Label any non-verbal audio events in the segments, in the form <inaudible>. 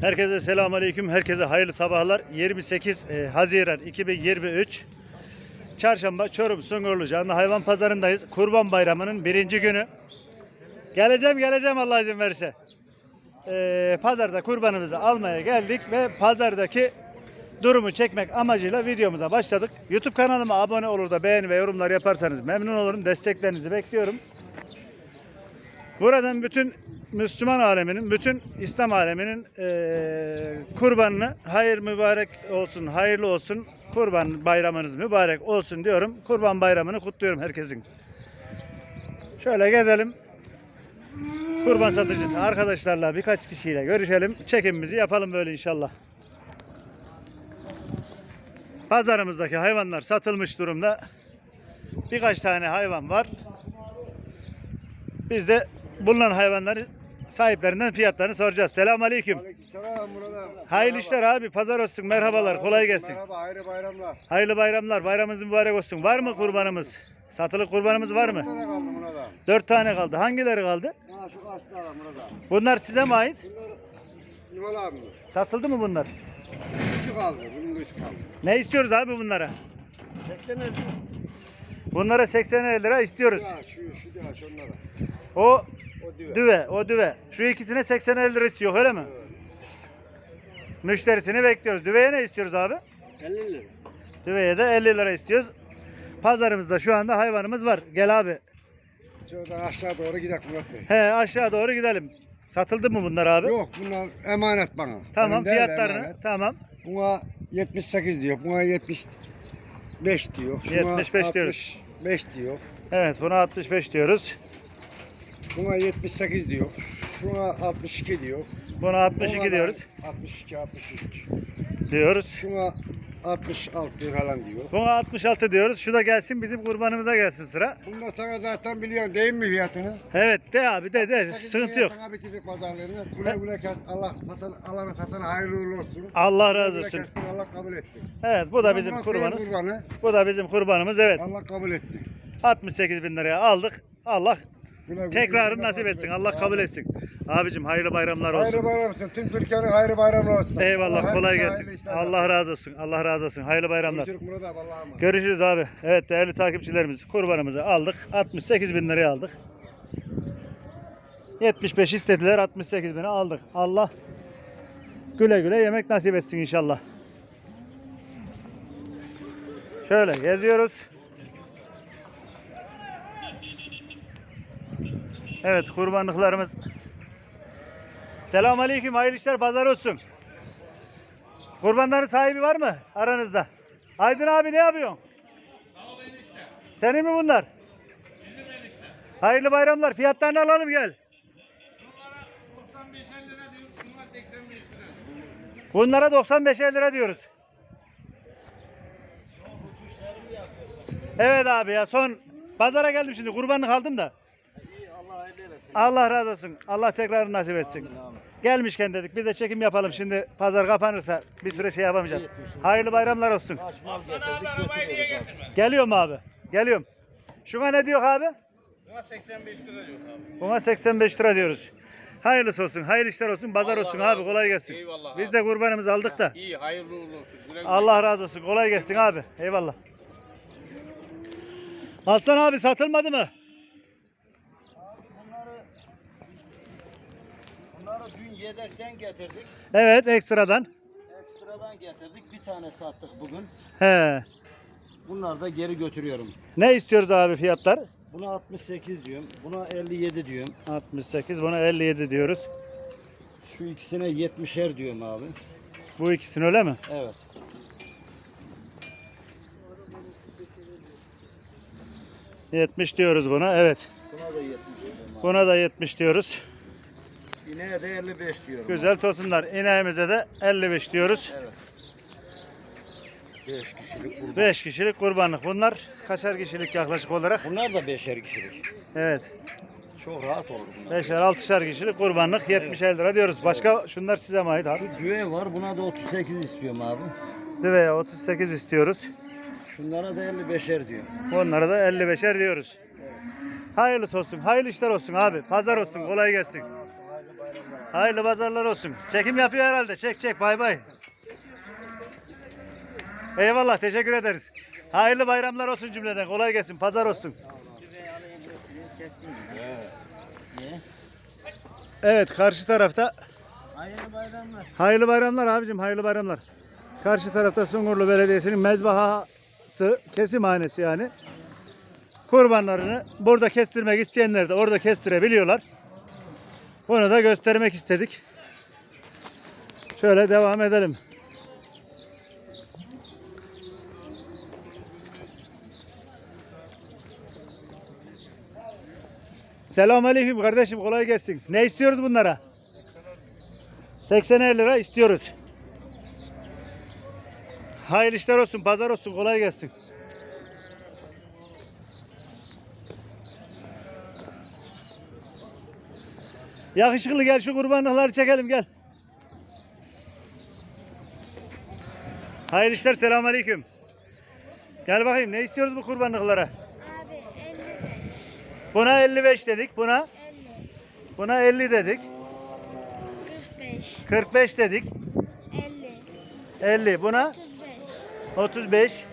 Herkese selamun aleyküm. Herkese hayırlı sabahlar. 28 e, Haziran 2023 Çarşamba Çorum Sungurlu Canlı Hayvan Pazarındayız. Kurban Bayramı'nın birinci günü. Geleceğim geleceğim Allah izin verirse. E, pazarda kurbanımızı almaya geldik ve pazardaki durumu çekmek amacıyla videomuza başladık. YouTube kanalıma abone olur da beğeni ve yorumlar yaparsanız memnun olurum. Desteklerinizi bekliyorum. Buradan bütün Müslüman aleminin, bütün İslam aleminin eee, kurbanını hayır mübarek olsun, hayırlı olsun. Kurban bayramınız mübarek olsun diyorum. Kurban bayramını kutluyorum herkesin. Şöyle gezelim. Kurban satıcısı arkadaşlarla birkaç kişiyle görüşelim. Çekimimizi yapalım böyle inşallah. Pazarımızdaki hayvanlar satılmış durumda. Birkaç tane hayvan var. Biz de bulunan hayvanların sahiplerinden fiyatlarını soracağız. Selamun aleyküm. Aleykümselam Murat abi. Hayırlı işler abi. Pazar olsun. Merhabalar. Kolay gelsin. Merhaba, hayırlı bayramlar. Hayırlı bayramlar. Bayramınız mübarek olsun. Var mı kurbanımız? Satılık kurbanımız var mı? Nerede kaldı Murat abi? Dört tane kaldı. Hangileri kaldı? Ha şu karşıda var Murat abi. Bunlar size mi ait? Bunlar Murat abi? Satıldı mı bunlar? Üç kaldı. Bunun da üç kaldı. Ne istiyoruz abi bunlara? 80 lira. Bunlara 80 lira istiyoruz. Ya şu şu da şunlara. O O düve, o düve. Şu ikisine 80 lira istiyor öyle mi? Evet. Müşterisini bekliyoruz. Düveye ne istiyoruz abi? 50 lira. Düveye de 50 lira istiyoruz. Pazarımızda şu anda hayvanımız var. Gel abi. Şuradan aşağı doğru gidelim Murat Bey. He aşağı doğru gidelim. Satıldı mı bunlar abi? Yok bunlar emanet bana. Tamam Benim fiyatlarını. emanet. Tamam. Buna 78 diyor. Buna 75 diyor. Şuna 75 diyoruz. 65 diyor. Evet buna 65 diyoruz. Buna 78 diyor. Şuna 62 diyor. Buna 62 Buna da diyoruz. 62 63. Diyoruz. Şuna 66 falan diyor. Buna 66 diyoruz. Şu da gelsin bizim kurbanımıza gelsin sıra. Bunda sana zaten biliyorsun değil mi fiyatını? Evet de abi de de sıkıntı yok. Sana bitirdik pazarlarını. Güle güle kes. Allah satan, alanı satan hayırlı uğurlu olsun. Allah razı Güle olsun. kessin, Allah kabul etsin. Evet bu da bizim kurbanımız. kurbanı. Bu da bizim kurbanımız evet. Allah kabul etsin. 68 bin liraya aldık. Allah Güle tekrarını nasip etsin. Allah kabul etsin. Abicim hayırlı bayramlar olsun. Hayırlı bayram olsun. Tüm Türkiye'nin hayırlı bayramı olsun. Eyvallah Allah kolay hayırlı gelsin. işler Allah razı olsun. Allah razı olsun. Hayırlı bayramlar. Görüşürüz Murat abi Allah'a emanet. Görüşürüz abi. Evet değerli takipçilerimiz kurbanımızı aldık. 68 bin liraya aldık. 75 istediler 68 bine aldık. Allah güle güle yemek nasip etsin inşallah. Şöyle geziyoruz. Evet kurbanlıklarımız. Selamun aleyküm hayırlı işler pazar olsun. Kurbanların sahibi var mı aranızda? Aydın abi ne yapıyorsun? Senin mi bunlar? Bizim enişte. Hayırlı bayramlar. Fiyatlarını alalım gel. Bunlara 95 lira diyoruz, şunlar 85 lira. Bunlara 95 lira diyoruz. Evet abi ya son pazara geldim şimdi kurbanlık aldım da. Allah razı olsun. Allah tekrar nasip etsin. Gelmişken dedik bir de çekim yapalım. Şimdi pazar kapanırsa bir süre şey yapamayacağız. Hayırlı bayramlar olsun. Aslan abi arabayı niye getirmedin? Geliyorum abi. Geliyorum. Şuna ne diyor abi? Buna 85 lira diyor abi. Buna 85 lira diyoruz. Hayırlısı olsun, hayırlı işler olsun, pazar Allah olsun abi, kolay gelsin. Eyvallah Biz abi. de kurbanımızı aldık da. İyi, hayırlı uğurlu olsun. Güle güle. Allah razı olsun, kolay gelsin abi. Eyvallah. Aslan abi satılmadı mı? Bunları dün yedekten getirdik. Evet, ekstradan. Ekstradan getirdik. Bir tane sattık bugün. He. Bunları da geri götürüyorum. Ne istiyoruz abi fiyatlar? Buna 68 diyorum. Buna 57 diyorum. 68, buna 57 diyoruz. Şu ikisine 70'er diyorum abi. Bu ikisini öyle mi? Evet. Yetmiş diyoruz buna, evet. Buna da 70 diyorum abi. Buna da 70 diyoruz. İneğe de 55 diyorum. Güzel tosunlar. İneğimize de 55 diyoruz. Evet. 5 kişilik kurban. 5 kişilik kurbanlık. Bunlar kaçar kişilik yaklaşık olarak? Bunlar da 5'er kişilik. Evet. Çok rahat olur bunlar. Beşer, altışar kişilik kurbanlık 70 lira diyoruz. Başka şunlar size mi ait abi? Şu düve var. Buna da 38 istiyorum abi. Düveye 38 istiyoruz. Şunlara da 55'er diyor. Onlara da 55'er diyoruz. Hayırlısı olsun. Hayırlı işler olsun abi. Pazar olsun. Kolay gelsin. Hayırlı pazarlar olsun. Çekim yapıyor herhalde. Çek çek bay bay. Eyvallah teşekkür ederiz. Hayırlı bayramlar olsun cümleden. Kolay gelsin. Pazar olsun. Evet karşı tarafta Hayırlı bayramlar. hayırlı bayramlar abicim hayırlı bayramlar. Karşı tarafta Sungurlu Belediyesi'nin mezbahası kesimhanesi yani. Kurbanlarını burada kestirmek isteyenler de orada kestirebiliyorlar. Bunu da göstermek istedik. Şöyle devam edelim. Selamünaleyküm kardeşim kolay gelsin. Ne istiyoruz bunlara? 80 lira istiyoruz. Hayırlı işler olsun, pazar olsun, kolay gelsin. Yakışıklı gel şu kurbanlıkları çekelim gel. Hayırlı işler, selamünaleyküm. Gel bakayım ne istiyoruz bu kurbanlıklara? Abi 55, Buna 55 dedik, buna 50, buna 50 dedik, 45, 45 dedik, 50, 50 buna 35, 35. 35,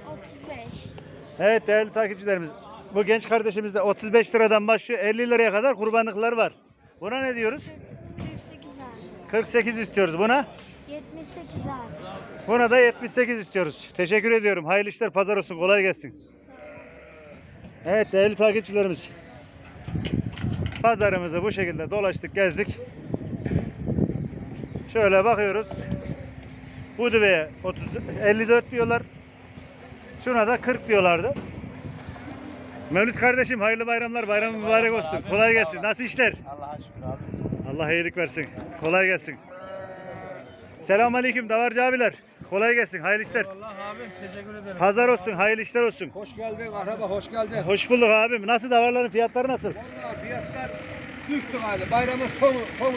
Evet değerli takipçilerimiz. Bu genç kardeşimiz de 35 liradan başlıyor. 50 liraya kadar kurbanlıklar var. Buna ne diyoruz? 48 abi, 48 istiyoruz buna. 78 abi. Buna da 78 istiyoruz. Teşekkür ediyorum. Hayırlı işler, pazar olsun. Kolay gelsin. Evet değerli takipçilerimiz. Pazarımızı bu şekilde dolaştık, gezdik. Şöyle bakıyoruz. Bu düveye 30 54 diyorlar. Şuna da 40 diyorlardı. Mevlüt kardeşim hayırlı bayramlar. Bayram mübarek olsun. Kolay gelsin. Nasıl işler? Allah'a şükür abi. Allah iyilik versin. Kolay gelsin. Selamünaleyküm davarcı abiler. Kolay gelsin. Hayırlı işler. Allah abim teşekkür ederim. Pazar olsun. Hayırlı işler olsun. Hoş geldin araba hoş geldin. Hoş bulduk abim. Nasıl davarların fiyatları nasıl? Vallahi fiyatlar düştü galiba. Bayramın sonu, sonu.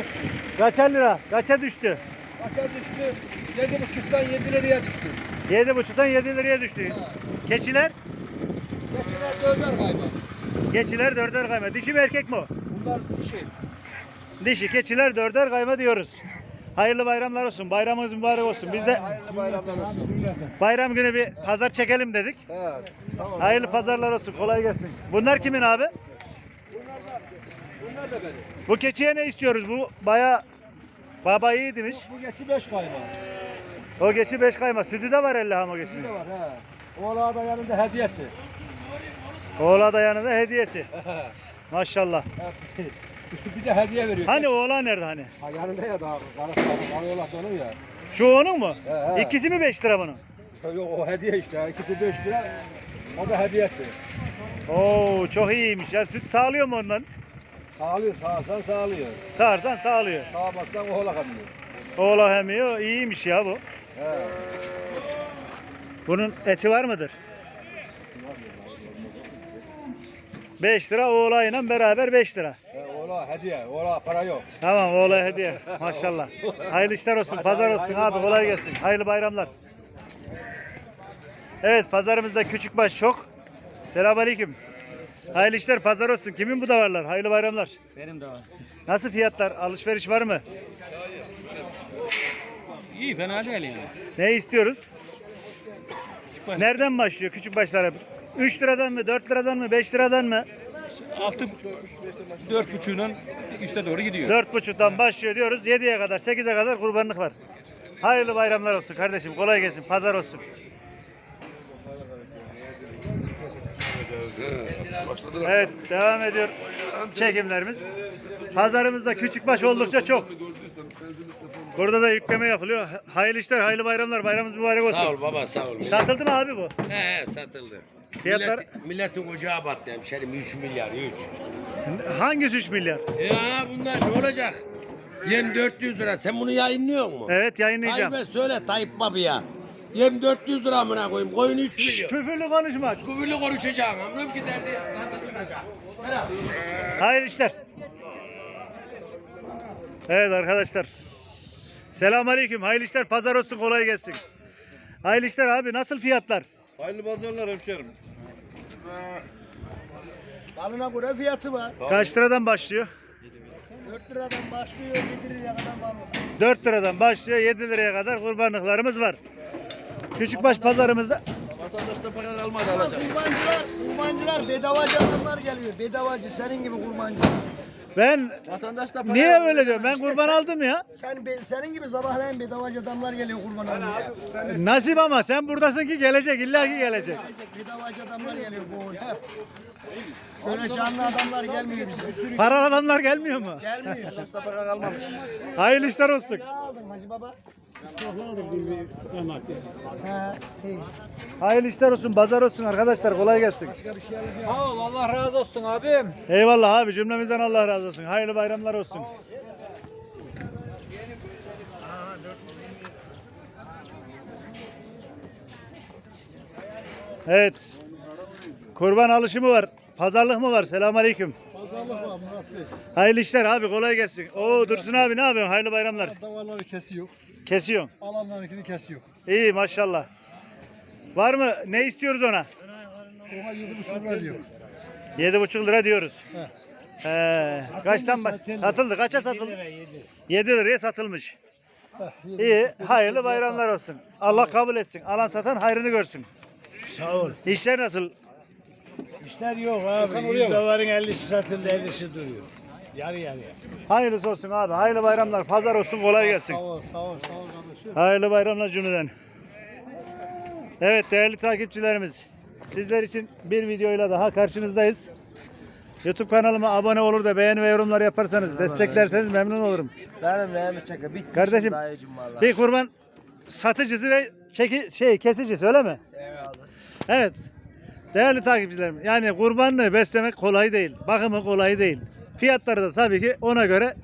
Kaça lira? Kaça düştü? Kaça düştü? Yedi buçuktan yedi liraya düştü. 7,5'tan 7 liraya düştü. Keçiler? Geçiler döner galiba. Keçiler dörder kayma. Dişi mi erkek mi o? Bunlar şey. Dişi keçiler dörder kayma diyoruz. Hayırlı bayramlar olsun. Bayramınız mübarek olsun. Biz de Hayırlı bayramlar olsun. bayram günü bir pazar çekelim dedik. Evet. Tamam. Hayırlı pazarlar olsun. Kolay gelsin. Bunlar kimin abi? Bunlar da benim. Bu keçiye ne istiyoruz? Bu baya baba iyi demiş. Bu geçi beş kayma. O geçi 5 kayma. Sütü de var elle ham o Bir geçinin. de var he. Oğlağa da yanında hediyesi. Oğla da yanında hediyesi. <laughs> Maşallah. <laughs> bir de hediye veriyor. Hani oğlan nerede hani? Ha, yanında ya daha. Karı karı karı oğlak onun ya. Şu onun mu? He, he. İkisi mi 5 lira bunun? Yok o hediye işte. İkisi beş lira. O da hediyesi. Oo çok iyiymiş ya. Süt sağlıyor mu ondan? Sağlıyor, sağırsan sağlıyor. Sağarsan sağlıyor. Sağmazsan oğlak alıyor. Oğla hemiyor. İyiymiş ya bu. He. Bunun eti var mıdır? 5 lira oğlayla beraber 5 lira. He, oğlak hediye. Oğlak para yok. Tamam oğlaya hediye. Maşallah. Hayırlı işler olsun. Pazar olsun abi. Kolay gelsin. Hayırlı bayramlar. Evet pazarımızda küçük baş çok. Selamünaleyküm. Hayırlı işler pazar olsun. Kimin bu da varlar? Hayırlı bayramlar. Benim de var. Nasıl fiyatlar? Alışveriş var mı? İyi fena değil yani. Ne istiyoruz? Nereden başlıyor küçük başlara? 3 liradan mı, 4 liradan mı, 5 liradan mı? Altı dört buçuğundan üste doğru gidiyor. 4,5'tan başlıyor diyoruz. 7'ye kadar, 8'e kadar kurbanlık var. Hayırlı bayramlar olsun kardeşim. Kolay gelsin. Pazar olsun. Evet, devam ediyor çekimlerimiz. Pazarımızda küçük baş oldukça çok. Burada da yükleme yapılıyor. Hayırlı işler, hayırlı bayramlar. Bayramımız mübarek olsun. Sağ ol baba sağ ol. Satıldı mı abi bu? He he satıldı. Fiyatlar- Millet, milletin ocağı battı hemşerim 3 milyar 3. Hangisi 3 milyar? Ya bunlar ne olacak? Yem 400 lira sen bunu yayınlıyor mu? Evet yayınlayacağım. Tayyip'e söyle Tayyip babaya. Yem 400 lira amına koyayım koyun 3 milyon. Küfürlü konuşma. Küfürlü konuşacağım amına ki derdi nerede çıkacak. Hele. Hayırlı işler. Evet arkadaşlar. Selamünaleyküm. Hayırlı işler. Pazar olsun. Kolay gelsin. Hayırlı işler abi. Nasıl fiyatlar? Hayırlı pazarlar hemşerim. Alına göre fiyatı var. Kaç liradan başlıyor? 4 liradan başlıyor 7 liraya kadar var. 4 liradan başlıyor 7 liraya kadar kurbanlıklarımız var. Küçükbaş pazarımızda Vatandaşta para kalmadı alacak. Kurbancılar, kurbancılar bedavacı adamlar geliyor. Bedavacı senin gibi kurbancı. Ben Vatandaşta para niye böyle diyorum? Ben kurban aldım ya. Sen be- senin gibi sabahleyin bedavacı adamlar geliyor kurban almaya. Nasip ama sen buradasın ki gelecek illaki gelecek. Bedavacı adamlar geliyor bu hep. Şöyle canlı adamlar gelmiyor bize. Bir sürü Paralı adamlar gelmiyor mu? gelmiyor. Hayırlı işler olsun. Ne aldın Hacı Baba? İyi. Hayırlı işler olsun, pazar olsun arkadaşlar. Kolay gelsin. Sağ ol Allah razı olsun abim. Eyvallah abi cümlemizden Allah razı olsun. Hayırlı bayramlar olsun. Evet. Kurban alışımı var. Pazarlık mı var? Selamünaleyküm. Pazarlık var Murat Bey. Hayırlı işler abi kolay gelsin. Oo Dursun abi ne yapıyorsun? Hayırlı bayramlar. Davarları kesiyor. Kesiyorsun. Alanlarınkini kesiyor. İyi maşallah. Var mı? Ne istiyoruz ona? Oha 7,5 lira diyor. 7,5 lira diyoruz. He. Kaçtan baş- satıldı? Kaça satıldı? 7 liraya satılmış. İyi, hayırlı bayramlar olsun. Allah kabul etsin. Alan satan hayrını görsün. Sağ ol. İşler nasıl? İşler yok abi. Bakan oraya Yüz bak. doların 50'si satıldı 50'si duruyor. Yarı yarıya. Hayırlısı olsun abi. Hayırlı bayramlar. Pazar olsun. Kolay gelsin. Sağ ol, sağ ol, sağ ol kardeşim. Hayırlı bayramlar cümleden. Evet değerli takipçilerimiz. Sizler için bir videoyla daha karşınızdayız. YouTube kanalıma abone olur da beğeni ve yorumlar yaparsanız, desteklerseniz memnun olurum. Benim neyimi çeker. Bitti. Kardeşim. Bir kurban satıcısı ve çeki, şey kesicisi öyle mi? Evet. Değerli takipçilerim yani kurbanlığı beslemek kolay değil. Bakımı kolay değil. Fiyatları da tabii ki ona göre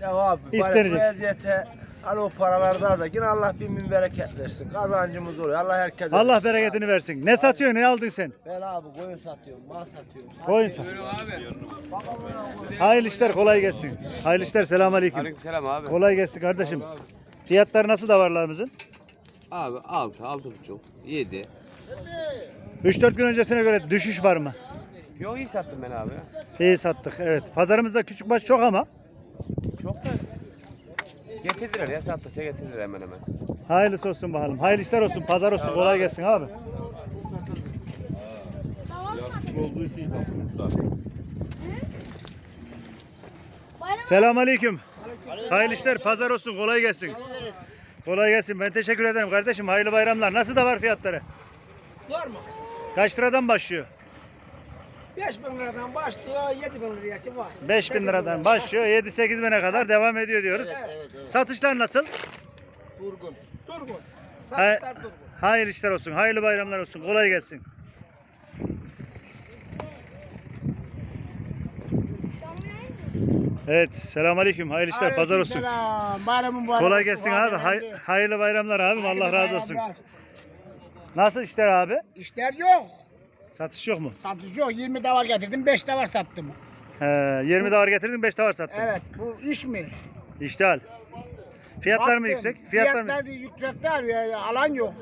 Ya abi İstenecek. bu eziyete al o paralarda da yine Allah bin bin bereket versin. Kazancımız oluyor. Allah herkese. Allah bereketini versin. Ne satıyor ne aldın sen? Ben abi koyun satıyorum, mal satıyorum. Koyun sat. Hayırlı işler kolay gelsin. Hayırlı işler selamun aleyküm. Aleykümselam abi. Kolay gelsin kardeşim. Fiyatlar nasıl davarlarımızın? Abi 6, 6,5, 7. 3-4 gün öncesine göre düşüş var mı? Yok iyi sattım ben abi. İyi sattık evet. Pazarımızda küçük baş çok ama. Çok da getirdiler ya sattıkça getirdiler hemen hemen. Hayırlısı olsun bakalım. Hayırlı işler olsun, pazar olsun. Kolay gelsin abi. Selamun aleyküm. Hayırlı işler, pazar olsun. Kolay gelsin. Kolay gelsin. Ben teşekkür ederim kardeşim. Hayırlı bayramlar. Nasıl da var fiyatları? Var mı? Kaç liradan başlıyor? 5 bin liradan başlıyor, 7 bin lirası var. 5000 liradan başlıyor. 7-8 bine kadar devam ediyor diyoruz. Satışlar nasıl? Durgun. Durgun. Hay- Satışlar durgun. hayırlı işler olsun. Hayırlı bayramlar olsun. Kolay gelsin. Evet, selamünaleyküm. Hayırlı işler, pazar olsun. Selam. Bayramın mübarek Kolay olsun gelsin abi. Hay- hayırlı bayramlar abim. Allah razı olsun. bayramlar. Nasıl işler abi? İşler yok. Satış yok mu? Satış yok. 20 davar getirdim, 5 davar sattım. He, 20 davar getirdin, 5 davar sattın. Evet, bu iş mi? İştihal. Fiyatlar mı Baktım, yüksek? Fiyatlar mı? Fiyatlar yüksekler, yani alan yok.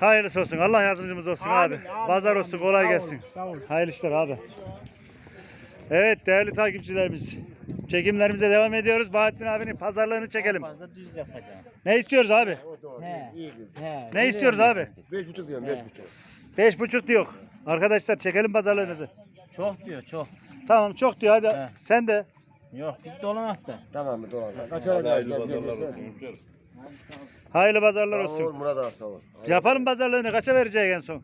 Hayırlısı olsun. Allah yardımcımız olsun Amin, abi. amin, Pazar amin. olsun. Kolay Sağ gelsin. olun, sağ olun. Hayırlı işler abi. Evet değerli takipçilerimiz. Çekimlerimize devam ediyoruz. Bahattin abinin pazarlığını çekelim. Fazla düz yapacağım. Ne istiyoruz abi? He. He. Ne istiyoruz abi? 5,5 diyorum 5,5. Beş buçuk diyor. Arkadaşlar çekelim pazarlığınızı. Çok diyor, çok. Tamam çok diyor hadi. He. Sen de. Yok, bir dolanakta. Tamam mı dolar? Kaç ara Hayırlı pazarlar Hayırlı pazarlar Sağ ol olsun. Murat abi sağ ol. Yapalım pazarlığını kaça verecek en son?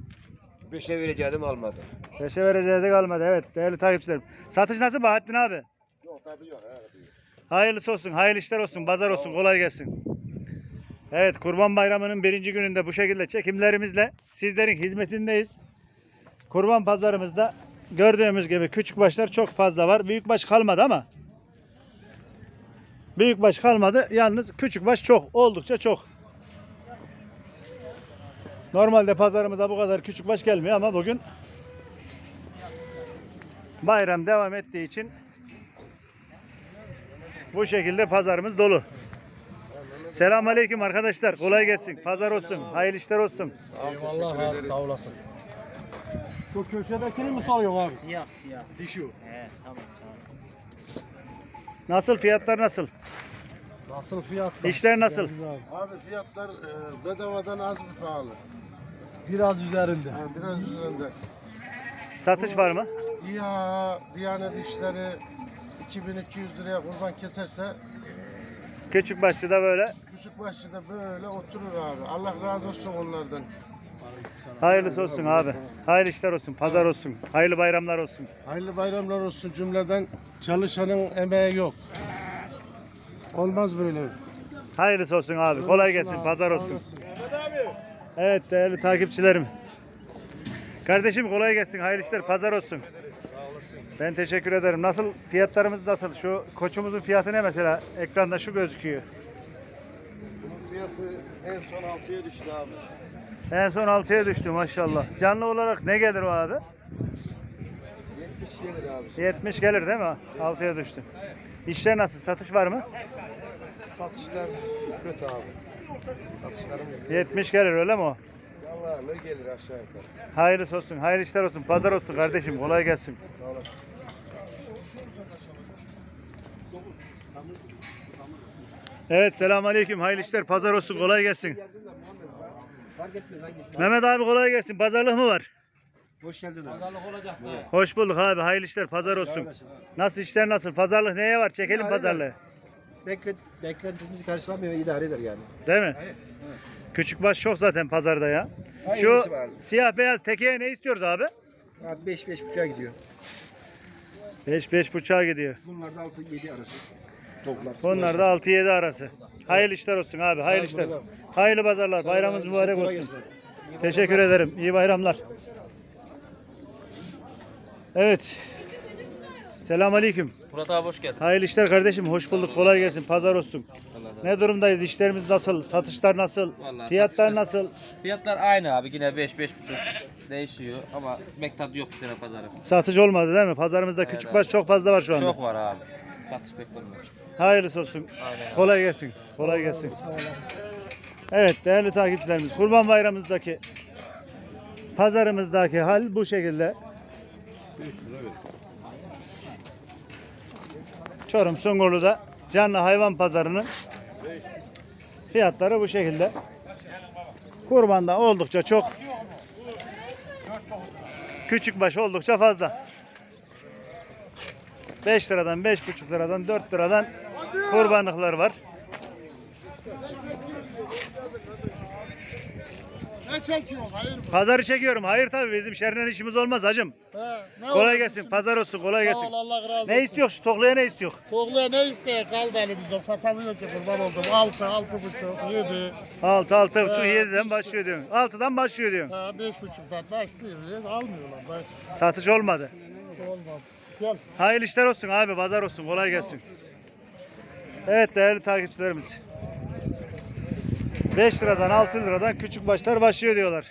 5'e vereceğim almadı. Beşe vereceğiz de kalmadı. Evet değerli takipçilerim. Satış nasıl Bahattin abi? Yok tabii yok. Hayırlısı olsun, hayırlı işler olsun, pazar olsun, kolay gelsin. Evet, Kurban Bayramı'nın birinci gününde bu şekilde çekimlerimizle sizlerin hizmetindeyiz. Kurban pazarımızda gördüğümüz gibi küçük başlar çok fazla var. Büyük baş kalmadı ama büyük baş kalmadı. Yalnız küçük baş çok, oldukça çok. Normalde pazarımıza bu kadar küçük baş gelmiyor ama bugün bayram devam ettiği için bu şekilde pazarımız dolu. Selamünaleyküm arkadaşlar. Kolay gelsin. Pazar olsun. Hayırlı işler olsun. Eyvallah abi sağ olasın. Şu köşedekini mi soruyorsun abi? Siyah, siyah. Dişi o. He, tamam, tamam. Nasıl fiyatlar nasıl? Nasıl fiyat? İşler nasıl? Abi fiyatlar e, bedavadan az bir pahalı. Biraz üzerinde. Yani biraz üzerinde. Satış var mı? İHA, Diyanet işleri 2200 liraya kurban keserse Küçük başlıda böyle. küçük başçıda böyle oturur abi. Allah razı olsun onlardan. Hayırlısı olsun abi. Hayırlı işler olsun. Pazar olsun. Hayırlı bayramlar olsun. Hayırlı bayramlar olsun cümleden. Çalışanın emeği yok. Olmaz böyle. Hayırlısı olsun abi. Kolay gelsin. Pazar olsun. Evet değerli takipçilerim. Kardeşim kolay gelsin. Hayırlı işler. Pazar olsun. Ben teşekkür ederim. Nasıl fiyatlarımız nasıl? Şu koçumuzun fiyatı ne mesela? Ekranda şu gözüküyor. Bunun fiyatı en son 6'ya düştü abi. En son 6'ya düştü maşallah. Canlı olarak ne gelir o abi? 70 gelir abi. 70 gelir değil mi? 6'ya düştü. İşler nasıl? Satış var mı? Satışlar kötü abi. Satışlarım yok. 70 gelir öyle mi o? Ne gelir aşağı yukarı. Hayırlısı olsun. Hayırlı işler olsun. Pazar olsun kardeşim. Kolay gelsin. Evet selamünaleyküm. Hayırlı işler. Pazar olsun. Kolay gelsin. Mehmet abi kolay gelsin. Pazarlık mı var? Hoş geldiniz. Hoş bulduk abi. Hayırlı işler. Pazar olsun. Nasıl işler nasıl? Pazarlık neye var? Çekelim İdare pazarlığı. Beklet, beklentimizi karşılamıyor, idare eder yani. Değil mi? Küçük baş çok zaten pazarda ya. Şu var. siyah beyaz tekeye ne istiyoruz abi? Abi 5 beş buçuğa gidiyor. 5 5 buçuğa gidiyor. Bunlar da 6 7 arası. Toplar. Onlar da 6-7 arası. Hayırlı işler olsun abi. Hayırlı işler. Hayırlı pazarlar. Bayramımız mübarek olsun. Teşekkür ederim. İyi bayramlar. Evet. Selamünaleyküm. Murat abi hoş geldin. Hayırlı işler kardeşim. Hoş bulduk. Kolay gelsin. Pazar olsun. Ne durumdayız? İşlerimiz nasıl? Satışlar nasıl? Vallahi Fiyatlar satışlar- nasıl? Fiyatlar aynı abi yine 5 5 değişiyor ama pek tadı yok bu sene pazarı. Satış olmadı değil mi? Pazarımızda Evet, küçük baş çok fazla var şu anda. Çok var abi. Satış pek olmuyor. Hayırlısı olsun. Aynen. Kolay gelsin. Kolay gelsin. Evet değerli takipçilerimiz Kurban Bayramımızdaki pazarımızdaki hal bu şekilde. Çorum Sungurlu'da canlı hayvan pazarının fiyatları bu şekilde. Kurbanda oldukça çok. Küçük baş oldukça fazla. 5 liradan, 5,5 liradan, 4 liradan kurbanlıklar var. Ne çekiyorsun? Hayır. Pazarı çekiyorum. Hayır tabii bizim şerden işimiz olmaz hacım. He, ne Kolay oldu? gelsin. Pazar olsun. Kolay Sağ gelsin. ol Allah razı olsun. Ne istiyor şu tokluya ne istiyor? Toğluya ne isteye kaldı elimizde satamıyor ki kurban oldum. 6, 6 buçuk, 7, 6, 6 buçuk, Ee, 7'den başlıyor diyorsun. 6'dan başlıyor diyorsun. ha, 5 buçuktan başlıyor. Almıyorlar. Ben, Satış olmadı. olmaz. Gel. Hayırlı işler olsun abi. Pazar olsun. Kolay gelsin. Evet değerli takipçilerimiz. 5 liradan 6 liradan küçük başlar başlıyor diyorlar.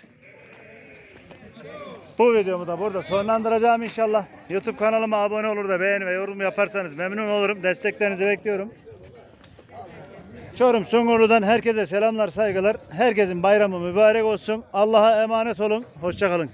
Bu videomu da burada sonlandıracağım inşallah. YouTube kanalıma abone olur da beğeni ve yorum yaparsanız memnun olurum. Desteklerinizi bekliyorum. Çorum Sungurlu'dan herkese selamlar saygılar. Herkesin bayramı mübarek olsun. Allah'a emanet olun. Hoşçakalın.